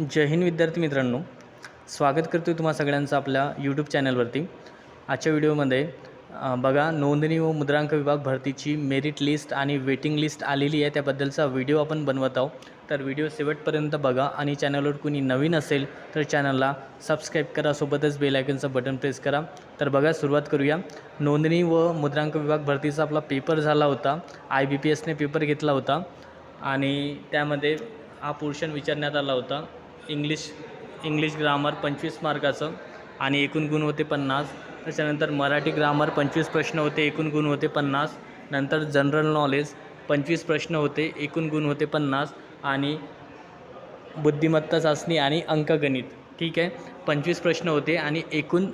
जय हिंद विद्यार्थी मित्रांनो. स्वागत करतो आहे तुम्हा सगळ्यांचं आपल्या यूट्यूब चॅनलवरती आजच्या व्हिडिओमध्ये बघा नोंदणी व मुद्रांक विभाग भरतीची मेरिट लिस्ट आणि वेटिंग लिस्ट आलेली आहे. त्याबद्दलचा व्हिडिओ आपण बनवत आहोत. तर व्हिडिओ शेवटपर्यंत बघा आणि चॅनलवर कुणी नवीन असेल तर चॅनलला सबस्क्राईब करा. सोबतच बेलायकनचं बटन प्रेस करा. तर बघा सुरुवात करूया. नोंदणी व मुद्रांक विभाग भरतीचा आपला पेपर झाला होता. आय बी पी एसने पेपर घेतला होता. आणि त्यामध्ये हा पोर्शन विचारण्यात आला होता. इंग्लिश इंग्लिश ग्रामर पंचवीस मार्काचं आणि एकूण गुण होते पन्नास. त्याच्यानंतर मराठी ग्रामर पंचवीस प्रश्न होते एकूण गुण होते पन्नास. नंतर जनरल नॉलेज पंचवीस प्रश्न होते एकूण गुण होते पन्नास. आणि बुद्धिमत्ता चाचणी आणि अंकगणित ठीक आहे? पंचवीस प्रश्न होते आणि एकूण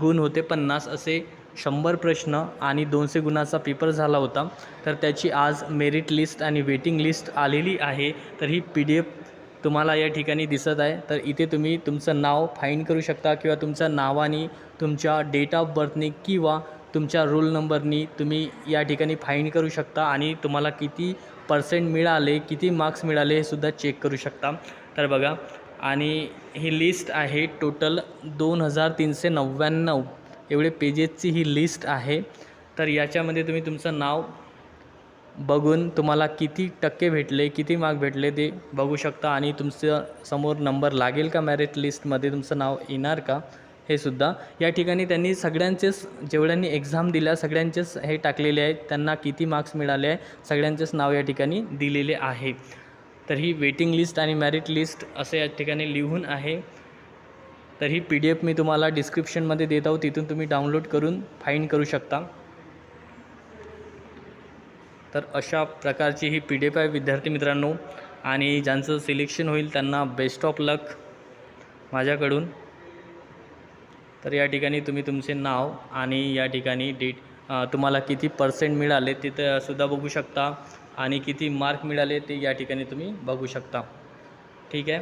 गुण होते पन्नास असे शंभर प्रश्न आणि दोनशे गुणाचा पेपर झाला होता. तर त्याची आज मेरिट लिस्ट आणि वेटिंग लिस्ट आलेली आहे. तर ही पी डी एफ तुम्हाला या ठिकाणी दिसत आहे. तर इथे तुम्ही तुमचं नाव फाईन करू शकता किंवा तुमच्या नावाने तुमच्या डेट ऑफ बर्थने किंवा तुमच्या रोल नंबरनी तुम्ही या ठिकाणी फाईन करू शकता आणि तुम्हाला किती पर्सेंट मिळाले किती मार्क्स मिळाले हे सुद्धा चेक करू शकता. तर बघा आणि ही लिस्ट आहे टोटल दोन हजार तीनशे नव्याण्णव. एवढे पेजेसची ही लिस्ट आहे. तर याच्यामध्ये तुम्ही तुमचं नाव बघून तुम्हाला किती टक्के भेटले किती मार्क भेटले ते बघू शकता. आणि तुमचं समोर नंबर लागेल का मॅरिट लिस्टमध्ये तुमचं नाव येणार का? हे सुद्धा. या ठिकाणी त्यांनी सगळ्यांचेच जेवढ्यांनी एक्झाम दिल्या सगळ्यांचेच हे टाकलेले आहेत. त्यांना किती मार्क्स मिळाले आहे सगळ्यांचेच नाव या ठिकाणी दिलेले आहे. तर ही वेटिंग लिस्ट आणि मॅरिट लिस्ट असे या ठिकाणी लिहून आहे. तर ही पी डी एफ मी तुम्हाला डिस्क्रिप्शनमध्ये देत आहोत. तिथून तुम्ही डाउनलोड करून फाईंड करू शकता. तर अशा प्रकारची ही पी डी एफ आहे विद्यार्थी मित्रांनो. आणि ज्यांचं सिलेक्शन होईल त्यांना बेस्ट ऑफ लक माझ्याकडून. तर या ठिकाणी तुम्ही तुमचे नाव आणि या ठिकाणी डेट तुम्हाला किती पर्सेंट मिळाले ते सुद्धा बघू शकता. आणि किती मार्क मिळाले ते या ठिकाणी तुम्ही बघू शकता. ठीक आहे?